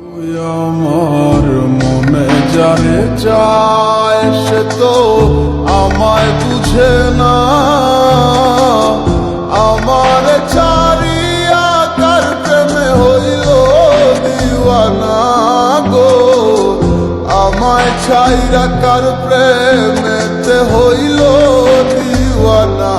আমার মনে জানে চায়, সে তো আমায় বুঝে না। আমার চারিয়া কার প্রেমে হইল দিওয়ানা গো। আমায় ছাইরা কার প্রেমেতে হইল দিওয়ানা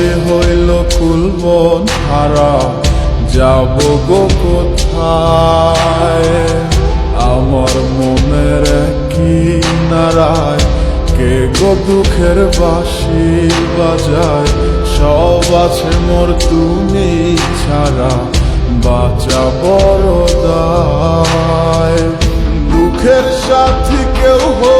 সবে হইল কুলবন হারা, যাব গো কোথায়? আমার মনের কি নারায় কে গো দুঃখের বাসি বাজায়? সব আছে মোর তুমি ছাড়া বাঁচা বড় দায় দুঃখের সাথী কেউ হইল